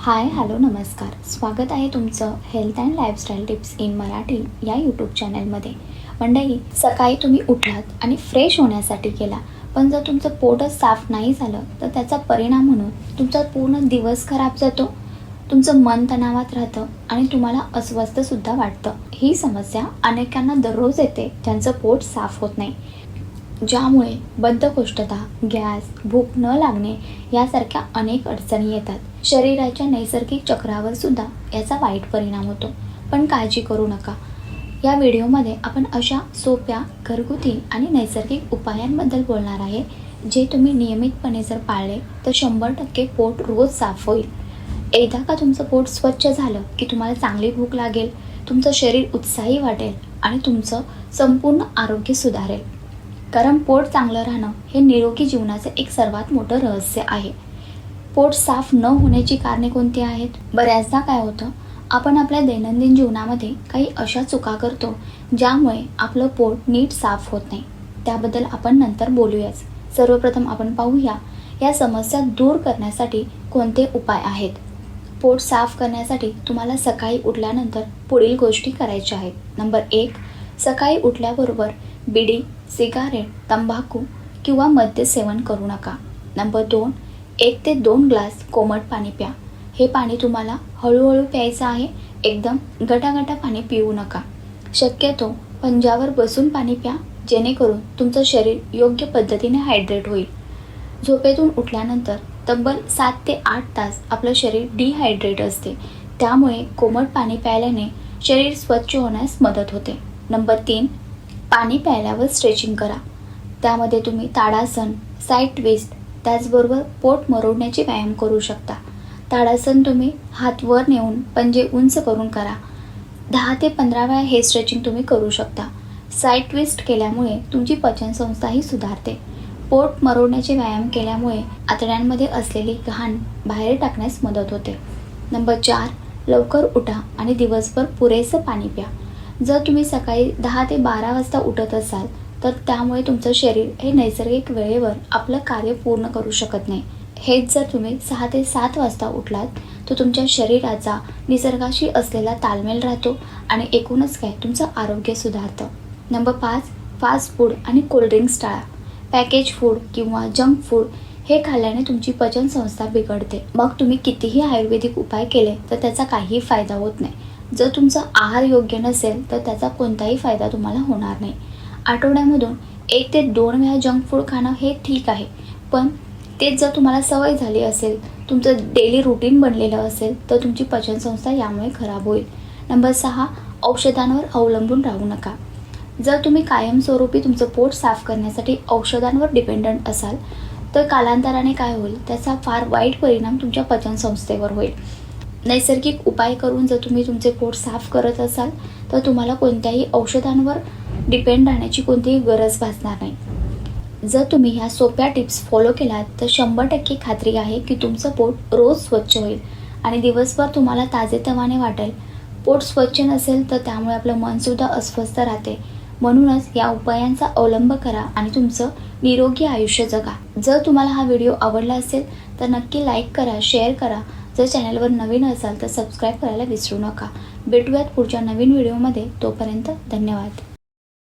Hi hello नमस्कार. स्वागत आहे तुमचं health and lifestyle tips in Marathi या यूट्यूब चॅनलमध्ये मंडळी सकाळी तुम्ही उठलात आणि फ्रेश होण्यासाठी केला. पण जर तुमचं पोटच साफ नाही झालं तर त्याचा परिणाम म्हणून तुमचा पूर्ण दिवस खराब जातो. तुमचं मन तणावात राहतं आणि तुम्हाला अस्वस्थसुद्धा वाटतं. ही समस्या अनेकांना दररोज येते ज्यांचं पोट साफ होत नाही. ज्यामुळे बद्धकोष्ठता गॅस भूक न लागणे यासारख्या अनेक अडचणी येतात. शरीराच्या नैसर्गिक चक्रावर सुद्धा याचा वाईट परिणाम होतो. पण काळजी करू नका. या व्हिडिओमध्ये आपण अशा सोप्या घरगुती आणि नैसर्गिक उपायांबद्दल बोलणार आहे जे तुम्ही नियमितपणे जर पाळले तर शंभर टक्के पोट रोज साफ होईल. एकदा का तुमचं पोट स्वच्छ झालं की तुम्हाला चांगली भूक लागेल तुमचं शरीर उत्साही वाटेल आणि तुमचं संपूर्ण आरोग्य सुधारेल. कारण पोट चांगलं राहणं हे निरोगी जीवनाचं एक सर्वात मोठं रहस्य आहे. पोट साफ न होण्याची कारणे कोणती आहेत? बऱ्याचदा काय होतं? आपण आपल्या दैनंदिन जीवनामध्ये काही अशा चुका करतो ज्यामुळे आपलं पोट नीट साफ होत नाही. त्याबद्दल आपण नंतर बोलूयाच. सर्वप्रथम आपण पाहूया या समस्या दूर करण्यासाठी कोणते उपाय आहेत? पोट साफ करण्यासाठी तुम्हाला सकाळी उठल्यानंतर पुढील गोष्टी करायच्या आहेत. नंबर एक सकाळी उठल्याबरोबर बिडी सिगारेट तंबाखू किंवा मद्य सेवन करू नका. नंबर दोन एक ते दोन ग्लास कोमट पाणी प्या. हे पाणी तुम्हाला हळूहळू प्यायचं आहे. एकदम गटागटा पाणी पिऊ नका. शक्यतो पंजावर बसून पाणी प्या जेणेकरून तुमचं शरीर योग्य पद्धतीने हायड्रेट होईल. झोपेतून उठल्यानंतर तब्बल सात ते आठ तास आपलं शरीर डिहायड्रेट असते. त्यामुळे कोमट पाणी प्यायल्याने शरीर स्वच्छ होण्यास मदत होते. नंबर तीन पाणी प्यायल्यावर स्ट्रेचिंग करा. त्यामध्ये तुम्ही ताडासन साईड ट्विस्ट त्याचबरोबर पोट मरवण्याचे व्यायाम करू शकता. ताडासन तुम्ही हात वर नेऊन पंजे उंच करून करा. दहा ते पंधरा वेळा हे स्ट्रेचिंग तुम्ही करू शकता. साईड ट्विस्ट केल्यामुळे तुमची पचनसंस्थाही सुधारते. पोट मरवण्याचे व्यायाम केल्यामुळे आतड्यांमध्ये असलेली घाण बाहेर टाकण्यास मदत होते. नंबर चार लवकर उठा आणि दिवसभर पुरेसं पाणी प्या. जर तुम्ही सकाळी दहा ते बारा वाजता उठत असाल तर त्यामुळे तुमचं शरीर हे नैसर्गिक वेळेवर आपलं कार्य पूर्ण करू शकत नाही. हेच जर तुम्ही सहा ते सात वाजता उठलात तर तुमच्या शरीराचा निसर्गाशी असलेला ताळमेल राहतो आणि एकूणच काय तुमचं आरोग्य सुधारतं. नंबर पाच फास्ट फूड आणि कोल्ड्रिंक्स टाळा. पॅकेज फूड किंवा जंक फूड हे खाल्ल्याने तुमची पचनसंस्था बिघडते. मग तुम्ही कितीही आयुर्वेदिक उपाय केले तर त्याचा काहीही फायदा होत नाही. जर तुमचा आहार योग्य नसेल तर त्याचा कोणताही फायदा तुम्हाला होणार नाही. आठवड्यामधून एक ते दोन वेळा जंक फूड खाणं हे ठीक आहे पण तेच जर तुम्हाला सवय झाली असेल तुमचं डेली रुटीन बनलेलं असेल तर तुमची पचनसंस्था यामुळे खराब होईल. नंबर सहा औषधांवर अवलंबून राहू नका. जर तुम्ही कायमस्वरूपी तुमचं पोट साफ करण्यासाठी औषधांवर डिपेंडंट असाल तर कालांतराने काय होईल? त्याचा फार वाईट परिणाम तुमच्या पचनसंस्थेवर होईल. नैसर्गिक उपाय करून जर तुम्ही तुमचे पोट साफ करत असाल तर तुम्हाला कोणत्याही औषधांवर डिपेंड राहण्याची कोणतीही गरज भासणार नाही. जर तुम्ही ह्या सोप्या टिप्स फॉलो केलात तर शंभर टक्के खात्री आहे की तुमचं पोट रोज स्वच्छ होईल आणि दिवसभर तुम्हाला ताजेतवाने वाटेल. पोट स्वच्छ नसेल तर त्यामुळे आपलं मनसुद्धा अस्वस्थ राहते. म्हणूनच या उपायांचा अवलंब करा आणि तुमचं निरोगी आयुष्य जगा. जर तुम्हाला हा व्हिडिओ आवडला असेल तर नक्की लाईक करा शेअर करा जर चॅनलवर नवीन असाल तर सबस्क्राईब करायला विसरू नका. भेटूयात पुढच्या नवीन व्हिडिओमध्ये तोपर्यंत धन्यवाद.